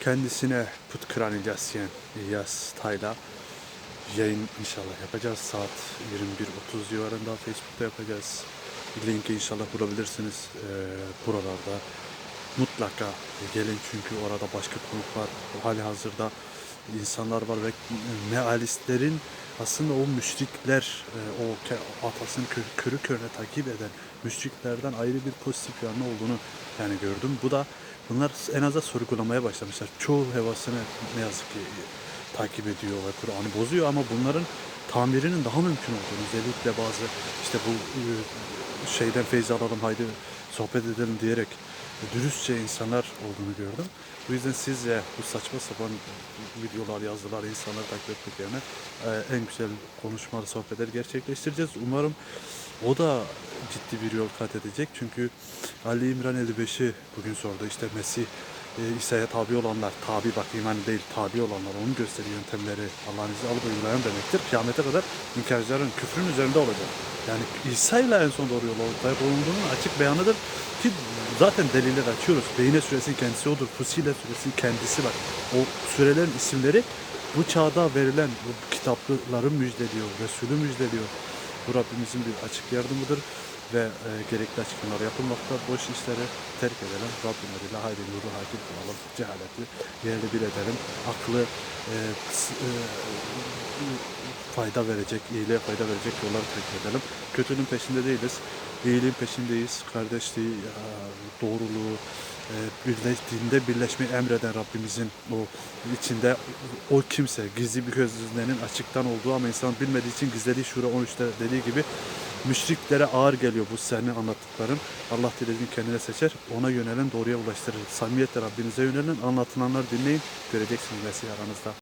Kendisine put kıran İlyas Yen, İlyas Tayla yayın inşallah yapacağız. Saat 21.30 civarında Facebook'ta yapacağız. Linki inşallah bulabilirsiniz ee, buralarda. Mutlaka gelin çünkü orada başka konuklar hali hazırda insanlar var ve mealistlerin aslında o müşrikler e, o atasını kö- körü körüne takip eden müşriklerden ayrı bir pozitif yanı olduğunu yani gördüm. Bu da bunlar en azından sorgulamaya başlamışlar. Çoğu hevasını ne yazık ki takip ediyor ve Kur'an'ı bozuyor ama bunların tamirinin daha mümkün olduğunu özellikle bazı işte bu e, şeyden feyz alalım haydi sohbet edelim diyerek dürüstçe insanlar olduğunu gördüm. Bu yüzden siz de bu saçma sapan videolar, yazılar, insanları takip etmek yerine e, en güzel konuşmalı sohbetler gerçekleştireceğiz. Umarım o da ciddi bir yol kat edecek. Çünkü Ali İmran 55'i bugün sordu. İşte Mesih e, İsa'ya tabi olanlar, tabi bak iman değil tabi olanlar, onun gösterdiği yöntemleri Allah'ın izniyle alıp uygulayan demektir. Kıyamete kadar inkarcıların küfrün üzerinde olacak. Yani İsa ile en son doğru yol ortaya bulunduğunun açık beyanıdır ki zaten deliller açıyoruz. Beyne suresinin kendisi odur. Fusile suresinin kendisi var. O surelerin isimleri bu çağda verilen bu kitapları müjdeliyor, Resulü müjdeliyor. Bu Rabbimizin bir açık yardımıdır ve e, gerekli açıklamalar yapılmakta. Boş işleri terk edelim. Rabbim adıyla haydi nuru hakim kılalım. Cehaleti yerli bir edelim. Aklı e, e, fayda verecek, iyiliğe fayda verecek yolları terk edelim. Kötülüğün peşinde değiliz. İyiliğin peşindeyiz. Kardeşliği, doğruluğu, e, birleş, dinde birleşmeyi emreden Rabbimizin o içinde o kimse gizli bir gözlerinin açıktan olduğu ama insan bilmediği için gizlediği şura 13'te dediği gibi müşriklere ağır geliyor bu senin anlattıkların. Allah dilediğini kendine seçer. Ona yönelen doğruya ulaştırır. Samimiyetle Rabbinize yönelin. Anlatılanları dinleyin. Göreceksiniz Mesih aranızda.